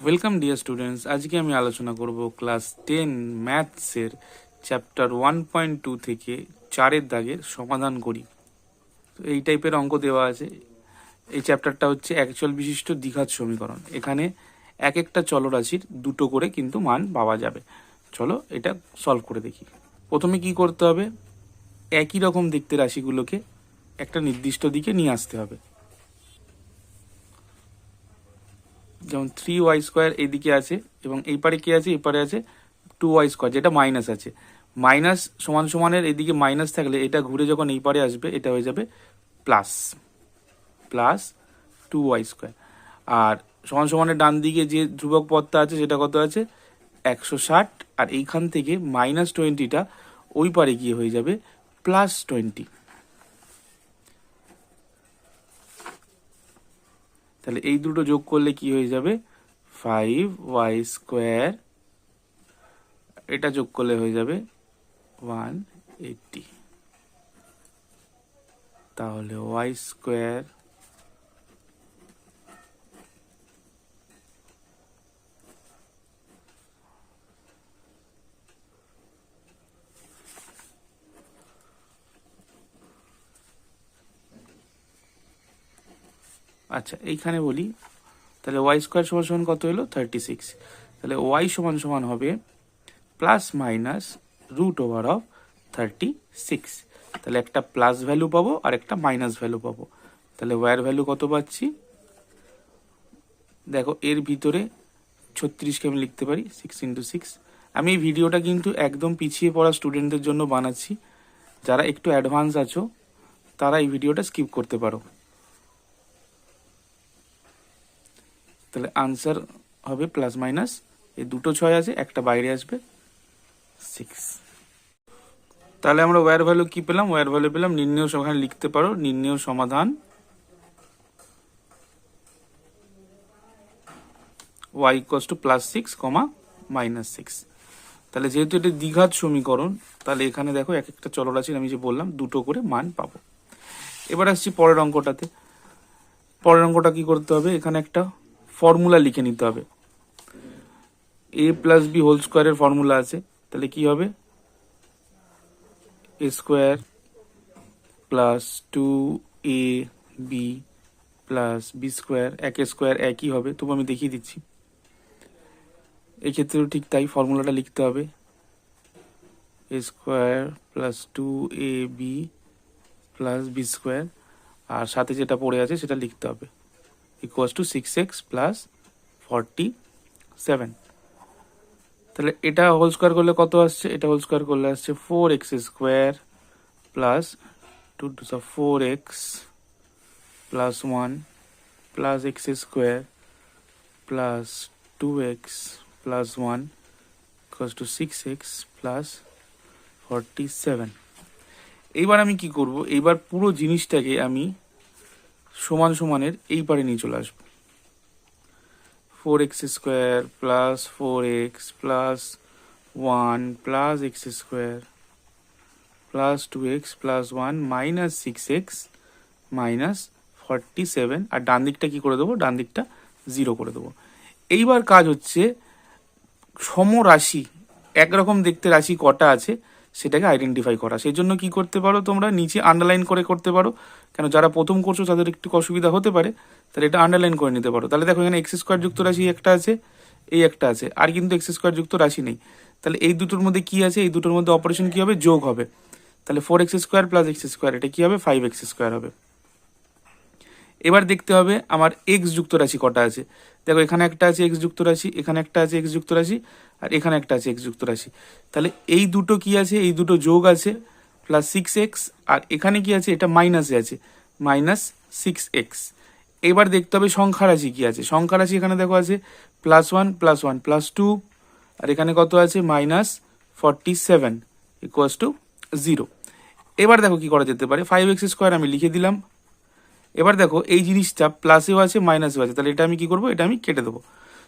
Welcome dear students আজকে আমি আলোচনা করব ক্লাস টেন ম্যাথসের চ্যাপ্টার ওয়ান পয়েন্ট টু থেকে চারের দাগের সমাধান করি। এই টাইপের অঙ্ক দেওয়া আছে। এই চ্যাপ্টারটা হচ্ছে অ্যাকচুয়াল বিশিষ্ট দ্বিঘাত সমীকরণ। এখানে এক একটা চলরাশির দুটো করে কিন্তু মান পাওয়া যাবে। চলো এটা সলভ করে দেখি। প্রথমে কি করতে হবে? একই রকম দেখতে রাশিগুলোকে একটা নির্দিষ্ট দিকে নিয়ে আসতে হবে। যেমন থ্রি ওয়াই স্কোয়ার এইদিকে আছে এবং এই পারে কি আছে? এই পারে আছে টু ওয়াই স্কোয়ার যেটা মাইনাস আছে। মাইনাস সমান সমানের এদিকে মাইনাস থাকলে এটা ঘুরে যখন এই পারে আসবে, এটা হয়ে যাবে plus plus two y square আর সমান সমানের ডান দিকে যে ধ্রুবক পদটা আছে, সেটা কত আছে? একশো ষাট। আর এইখান থেকে মাইনাস টোয়েন্টিটা ওই পারে গিয়ে হয়ে যাবে প্লাস টোয়েন্টি তাহলে এই দুটো যোগ করলে কি হয়ে যাবে? ফাইভ ওয়াই স্কোয়ার এটা যোগ করলে হয়ে যাবে ওয়ান এইটটি তাহলে ওয়াই স্কোয়ার আচ্ছা এইখানে বলি। তাহলে ওয়াই স্কোয়ার সমান সমান কত হলো? থার্টি সিক্স তাহলে ওয়াই সমান সমান হবে plus minus root over of thirty six তাহলে একটা প্লাস ভ্যালু পাবো আর একটা মাইনাস ভ্যালু পাবো। তাহলে ওয়ার ভ্যালু কত পাচ্ছি? দেখো, এর ভিতরে ছত্রিশকে আমি লিখতে পারি সিক্স ইন্টু সিক্স আমি এই ভিডিওটা কিন্তু একদম পিছিয়ে পড়া স্টুডেন্টদের জন্য বানাচ্ছি। যারা একটু অ্যাডভান্স আছো, তারা এই ভিডিওটা স্কিপ করতে পারো। তাহলে আনসার হবে প্লাস মাইনাস এই দুটো ছয় আছে, একটা বাইরে আসবে সিক্স তাহলে আমরা ওয়ার ভ্যালু কি পেলাম? ওয়ার ভ্যালু পেলাম, নির্ণয় ওখানে লিখতে পারো, নির্ণয় সমাধান। Y equals to plus six comma minus six তাহলে যেহেতু এটা দ্বিঘাত সমীকরণ, তাহলে এখানে দেখো এক একটা চলরাশির আমি যে বললাম, দুটো করে মান পাবো। এবার আসছি পরের অঙ্কটাতে। পরের অঙ্কটা কি করতে হবে? এখানে একটা ফর্মুলা লিখে নিতে হবে। এ প্লাস বি হোল স্কোয়ারের ফর্মুলা আছে, তাহলে কি হবে? A square plus two a b plus b square এক স্কোয়ার একই হবে, তবু আমি দেখিয়ে দিচ্ছি। এই ক্ষেত্রেও ঠিক তাই ফর্মুলাটা লিখতে হবে। A square plus two a b plus b square আর সাথে যেটা পড়ে আছে সেটা লিখতে হবে। Equals to six x plus forty seven তাহলে এটা হোল স্কোয়ার করলে কত আসছে? এটা হোল স্কোয়ার করলে আসছে four x square plus two two four x plus one plus x square plus two x plus one equals to six x plus forty seven এইবার আমি কি করব? এইবার পুরো জিনিসটাকে আমি সমান সমানের এই পারে নিয়ে চলে আসব। Four x square plus four x plus one plus x square plus two x plus one minus six x minus forty seven আর ডান দিকটা কী করে দেবো? ডান দিকটা জিরো করে দেবো। এইবার কাজ হচ্ছে সমরাশি, একরকম দেখতে রাশি কটা আছে সেটাকে আইডেন্টিফাই করা। সেই জন্য কি করতে পারো তোমরা? নিচে আন্ডারলাইন করে করতে পারো। কেন যারা প্রথম করছ, তাদের একটু অসুবিধা হতে পারে, তাহলে এটা আন্ডারলাইন করে নিতে পারো। তাহলে দেখো, এখানে এক্স স্কোয়ার যুক্ত রাশি একটা আছে, এই একটা আছে, আর কিন্তু এক্স স্কোয়ার যুক্ত রাশি নেই। তাহলে এই দুটোর মধ্যে কি আছে? এই দুটোর মধ্যে অপারেশন কি হবে? যোগ হবে। তাহলে four x square plus x square এটা কি হবে? ফাইভ এক্স স্কোয়ার হবে। এবার দেখতে হবে, আমার এক্স যুক্ত রাশি কটা আছে। দেখো, এখানে একটা আছে এক্স যুক্ত রাশি এখানে একটা আছে এক্স যুক্ত রাশি আর এখানে একটা আছে এক্স যুক্ত রাশি তাহলে এই দুটো কি আছে? এই দুটো যোগ আছে প্লাস সিক্স এক্স আর এখানে কি আছে? এটা মাইনাসে আছে মাইনাস সিক্স এক্স এবার দেখতে হবে সংখ্যা রাশি কি আছে। সংখ্যা রাশি এখানে দেখো আছে plus one plus one plus two আর এখানে কত আছে? Minus forty seven equals to zero এবার দেখো কি করা যেতে পারে। ফাইভ এক্স স্কোয়ার আমি লিখে দিলাম। এবার দেখো, এই জিনিসটা প্লাসেও আছে মাইনাসেও আছে। তাহলে এটা আমি কি করব? এটা আমি কেটে দেবো।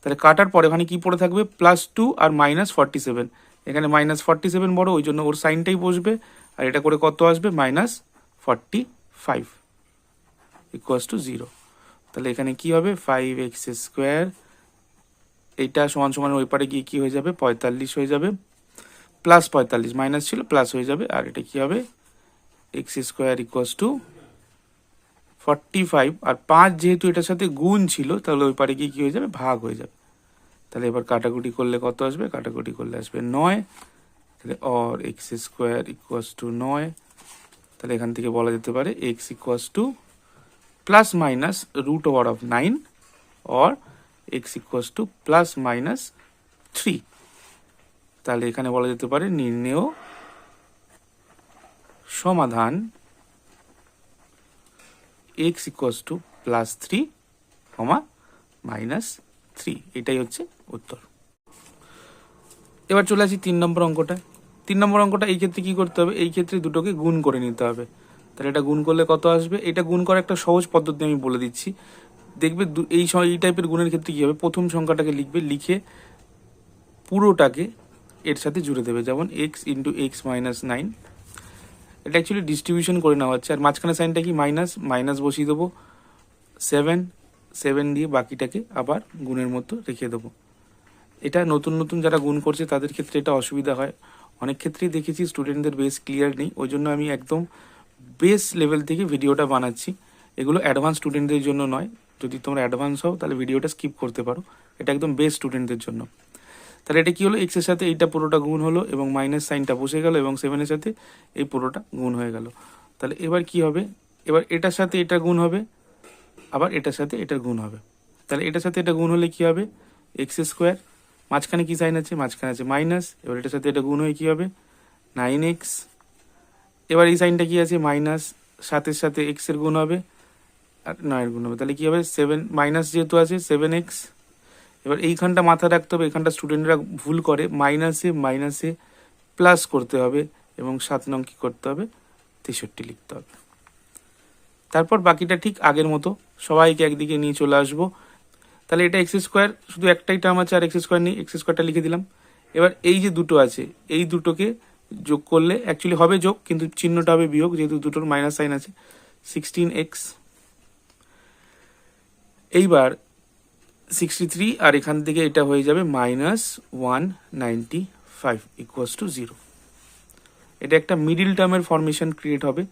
তাহলে কাটার পরে ওখানে কি পড়ে থাকবে? প্লাস টু আর মাইনাস ফর্টি সেভেন এখানে মাইনাস ফর্টি সেভেন বড়, ওই জন্য ওর সাইনটাই বসবে। আর এটা করে কত আসবে? Minus forty five equals to zero তাহলে এখানে কি হবে? ফাইভ এক্স স্কোয়ার এইটা সমান সমান ওই পারে গিয়ে কী হয়ে যাবে? পঁয়তাল্লিশ হয়ে যাবে। প্লাস পঁয়তাল্লিশ মাইনাস ছিল প্লাস হয়ে যাবে। আর এটা কী হবে? X square equals to forty five আর পাঁচ যেহেতু এটার সাথে গুণ ছিল, তাহলে ওই পারে গিয়ে কী হয়ে যাবে? ভাগ হয়ে যাবে। তাহলে এবার কাটাকুটি করলে কত আসবে? কাটাকুটি করলে আসবে নয়। তাহলে or x square equals to নয়। তাহলে এখান থেকে বলা যেতে পারে x equals to plus minus root over of nine or x equals to plus minus three তাহলে এখানে বলা যেতে পারে নির্ণেয় সমাধান x equals to plus three comma minus three এটাই হচ্ছে উত্তর। এবার চলে আসি তিন নম্বর অঙ্কটা। তিন নম্বর অঙ্কটা এই ক্ষেত্রে কি করতে হবে? এই ক্ষেত্রে দুটোকে গুণ করে নিতে হবে। তাহলে এটা গুণ করলে কত আসবে? এটা গুণ করার একটা সহজ পদ্ধতি আমি বলে দিচ্ছি। দেখবে এই এই টাইপের গুণের ক্ষেত্রে কী হবে? প্রথম সংখ্যাটাকে লিখবে, লিখে পুরোটাকে এর সাথে জুড়ে দেবে। যেমন x into x minus nine এটা অ্যাকচুয়ালি ডিস্ট্রিবিউশন করে নেওয়া হচ্ছে। আর মাঝখানে সাইনটা কি? মাইনাস মাইনাস বসিয়ে দেবো। সেভেন সেভেন দিয়ে বাকিটাকে আবার গুণের মতো রেখে দেবো। এটা নতুন নতুন যারা গুণ করছে, তাদের ক্ষেত্রে এটা অসুবিধা হয়। অনেক ক্ষেত্রেই দেখেছি স্টুডেন্টদের বেস ক্লিয়ার নেই। ওই জন্য আমি একদম বেস লেভেল থেকে ভিডিওটা বানাচ্ছি। এগুলো অ্যাডভান্স স্টুডেন্টদের জন্য নয়। যদি তোমরা অ্যাডভান্স হও, তাহলে ভিডিওটা স্কিপ করতে পারো। এটা একদম বেস স্টুডেন্টদের জন্য। তাহলে এটা কি হলো? এক্সের সাথে এইটা পুরোটা গুণ হলো এবং মাইনাস সাইনটা বসে গেল এবং সেভেনের সাথে এই পুরোটা গুণ হয়ে গেল। তাহলে এবার কি হবে? এবার এটার সাথে এটা গুণ হবে, আবার এটার সাথে এটার গুণ হবে। তাহলে এটার সাথে এটা গুণ হলে কি হবে? এক্স স্কোয়ার মাঝখানে কি সাইন আছে? মাঝখানে আছে মাইনাস এবার এটার সাথে এটা গুণ হয়ে কি হবে? নাইন এক্স এবার এই সাইনটা কি আছে? মাইনাস সাতের সাথে এক্সের গুণ হবে, আর নয়ের গুণ হবে। তাহলে কি হবে? সেভেন মাইনাস যেহেতু আছে সেভেন এক্স এবার এইখানটা মাথায় রাখতে হবে এখানটা স্টুডেন্টরা ভুল করে মাইনাসে মাইনাসে প্লাস করতে হবে এবং সাত নং কী করতে হবে? তেষট্টি লিখতে হবে। তারপর বাকিটা ঠিক আগের মতো, সবাইকে একদিকে নিয়ে চলে আসব। তাহলে এটা এক্স স্কোয়ার শুধু একটাই টার্ম আছে আর এক্স স্কোয়ার নেই এক্স স্কোয়ারটা লিখে দিলাম। এবার এই যে দুটো আছে, এই দুটোকে যোগ করলে অ্যাকচুয়ালি হবে যোগ, কিন্তু চিহ্নটা হবে বিয়োগ, যেহেতু দুটোর মাইনাস সাইন আছে সিক্সটিন এক্স এইবার সিক্সটি থ্রি আর এখান থেকে এটা হয়ে যাবে minus one ninety five equals to zero এটা একটা মিডিল টার্মের ফরমেশন ক্রিয়েট হবে।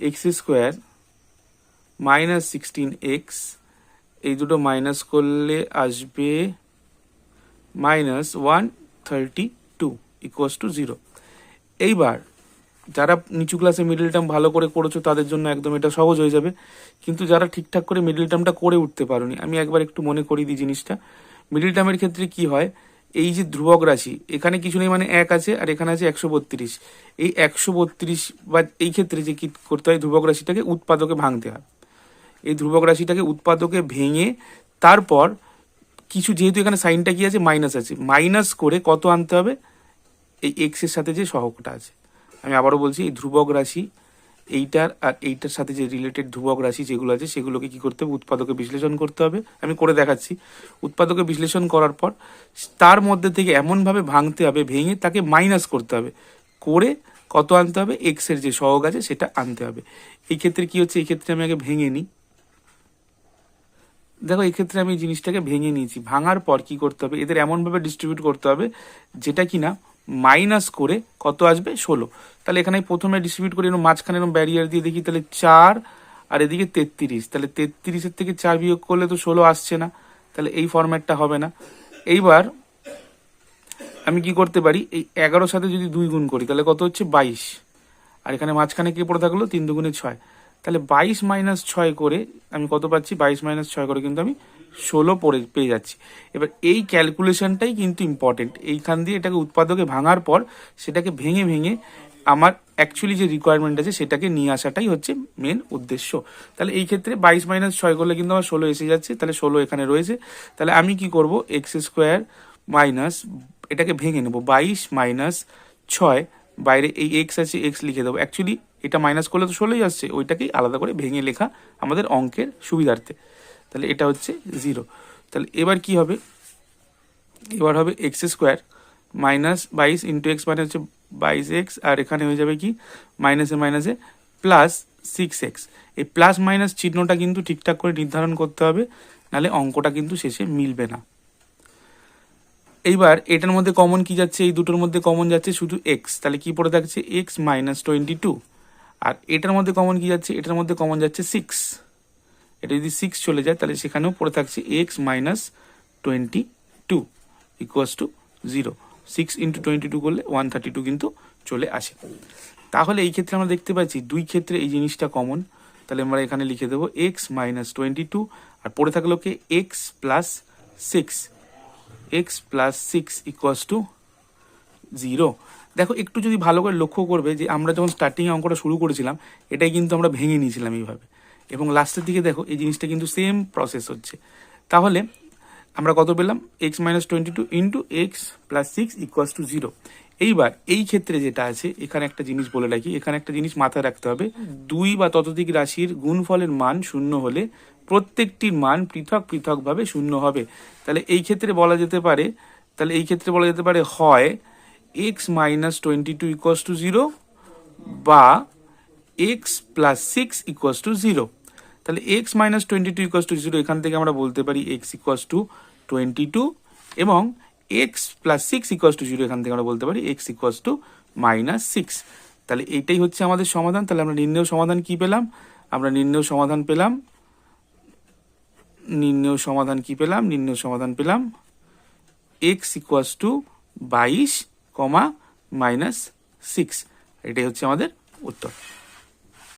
X square minus sixteen x এই দুটো মাইনাস করলে আসবে minus one thirty two equals to zero এইবার যারা নিচু ক্লাসে মিডল টার্ম ভালো করে করেছ, তাদের জন্য একদম এটা সহজ হয়ে যাবে। কিন্তু যারা ঠিকঠাক করে মিডল টার্মটা করে উঠতে পারোনি, আমি একবার একটু মনে করিয়ে দিই জিনিসটা। মিডল টার্মের ক্ষেত্রে কি হয়, এই যে ধ্রুবক রাশি, এখানে কিছু নেই মানে এক আছে, আর এখানে আছে একশো বত্রিশ। এই একশো বত্রিশ বা এই ক্ষেত্রে যে কি করতে হয়, ধ্রুবক রাশিটাকে উৎপাদকে ভাঙতে হয়। এই ধ্রুবক রাশিটাকে উৎপাদকে ভেঙে তারপর কিছু যেহেতু এখানে সাইনটা কি আছে মাইনাস আছে। মাইনাস করে কত আনতে হবে? এই এক্সের সাথে যে সহকটা আছে। আমি আবারও বলছি, এই ধ্রুবক রাশি, এইটার আর এইটার সাথে যে রিলেটেড ধ্রুবক রাশি যেগুলো আছে, সেগুলোকে কি করতে হবে? উৎপাদকে বিশ্লেষণ করতে হবে। আমি করে দেখাচ্ছি। উৎপাদকে বিশ্লেষণ করার পর, তার মধ্যে থেকে এমনভাবে ভাঙতে হবে, ভেঙে তাকে মাইনাস করতে হবে। করে কত আনতে হবে? এক্সের যে সহগ আছে, সেটা আনতে হবে। এই ক্ষেত্রে কি হচ্ছে? এই ক্ষেত্রে আমি আগে ভেঙে নিই। দেখো, এই ক্ষেত্রে আমি জিনিসটাকে ভেঙে নিয়েছি। ভাঙার পর কি করতে হবে? এদের এমনভাবে ডিস্ট্রিবিউট করতে হবে, যেটা কি না মাইনাস করে কত আসবে? ষোলো। তাহলে এখানে প্রথমে ডিস্ট্রিবিউট করে এরকম মাঝখানে এরকম ব্যারিয়ার দিয়ে দেখি, তাহলে চার আর এদিকে তেত্রিশ। তাহলে তেত্রিশের থেকে চার বিয়োগ করলে তো ষোলো আসছে না। তাহলে এই ফরম্যাটটা হবে না। এইবার আমি কি করতে পারি? এই এগারোর সাথে যদি দুই গুণ করি, তাহলে কত হচ্ছে? বাইশ। আর এখানে মাঝখানে কি পড়ে থাকল? তিন দুগুণে ছয়। তাহলে বাইশ মাইনাস ছয় করে, আমি কত পাচ্ছি? বাইশ মাইনাস ছয় করে কিন্তু আমি ষোলো পড়ে, পেয়ে যাচ্ছি। এবার এই ক্যালকুলেশনটাই কিন্তু ইম্পর্টেন্ট এইখান দিয়ে এটাকে উৎপাদকে ভাঙার পর সেটাকে ভেঙে ভেঙে আমার অ্যাকচুয়ালি যে রিকোয়ারমেন্ট আছে সেটাকে নিয়ে আসাটাই হচ্ছে মেন উদ্দেশ্য। তাহলে এই ক্ষেত্রে বাইশ মাইনাস ছয় করলে কিন্তু আমার ষোলো এসে যাচ্ছে, তাহলে ষোলো এখানে রয়েছে। তাহলে আমি কি করব? এক্স স্কোয়ার মাইনাস এটাকে ভেঙে নেব। বাইশ মাইনাস ছয়, বাইরে এই এক্স আছে এক্স লিখে দেবো। অ্যাকচুয়ালি এটা মাইনাস করলে তো ষোলোই আসছে। ওইটাকেই আলাদা করে ভেঙে লেখা আমাদের অঙ্কের সুবিধার্থে। তাহলে এটা হচ্ছে জিরো তাহলে এবার কি হবে? এবার হবে এক্স স্কোয়ার মাইনাস বাইশ ইন্টু এক্স মানে হচ্ছে বাইশ এক্স আর এখানে হয়ে যাবে কি? মাইনাসে মাইনাসে প্লাস সিক্স এক্স এই প্লাস মাইনাস চিহ্নটা কিন্তু ঠিকঠাক করে নির্ধারণ করতে হবে, নাহলে অঙ্কটা কিন্তু শেষে মিলবে না। এইবার এটার মধ্যে কমন কি যাচ্ছে? এই দুটোর মধ্যে কমন যাচ্ছে শুধু এক্স তাহলে কি পড়ে থাকছে? এক্স মাইনাস টোয়েন্টি টু আর এটার মধ্যে কমন কি যাচ্ছে? এটার মধ্যে কমন যাচ্ছে সিক্স এটা যদি সিক্স চলে যায়, তাহলে সেখানেও পড়ে থাকছে x minus twenty two equals to zero six into twenty two করলে ওয়ান থার্টি টু কিন্তু চলে আসে। তাহলে এই ক্ষেত্রে আমরা দেখতে পাচ্ছি দুই ক্ষেত্রে এই জিনিসটা কমন তাহলে আমরা এখানে লিখে দেবো এক্স মাইনাস টোয়েন্টি টু আর পড়ে থাকল কি? X plus six x plus six equals to zero. দেখো, একটু যদি ভালো করে লক্ষ্য করবে যে আমরা যখন স্টার্টিং অঙ্কটা শুরু করেছিলাম, এটাই কিন্তু আমরা ভেঙে নিয়েছিলাম এইভাবে। এবং লাস্টের দিকে দেখো, এই জিনিসটা কিন্তু সেম প্রসেস হচ্ছে। তাহলে আমরা কত পেলাম? X minus twenty two into x plus six equals to zero এইবার এই ক্ষেত্রে যেটা আছে, এখানে একটা জিনিস বলে রাখি, এখানে একটা জিনিস মাথায় রাখতে হবে। দুই বা ততোধিক রাশির গুণফলের মান শূন্য হলে প্রত্যেকটির মান পৃথক পৃথকভাবে শূন্য হবে। তাহলে এই ক্ষেত্রে বলা যেতে পারে, তাহলে এই ক্ষেত্রে বলা যেতে পারে হয় x minus twenty two equals to zero বা x plus six equals to zero তাহলে x minus twenty two equals to zero এখান থেকে আমরা বলতে পারি x equals to twenty two এবং x plus six equals to zero এখান থেকে আমরা বলতে পারি x equals to minus six তাহলে এইটাই হচ্ছে আমাদের সমাধান। তাহলে আমরা নির্ণয় সমাধান কি পেলাম? আমরা নির্ণয় সমাধান পেলাম। নির্ণয় সমাধান কি পেলাম? নির্ণয় সমাধান পেলাম। এক্স ইকুয়াস টু বাইশ কমা মাইনাস সিক্স। এটাই হচ্ছে আমাদের উত্তর।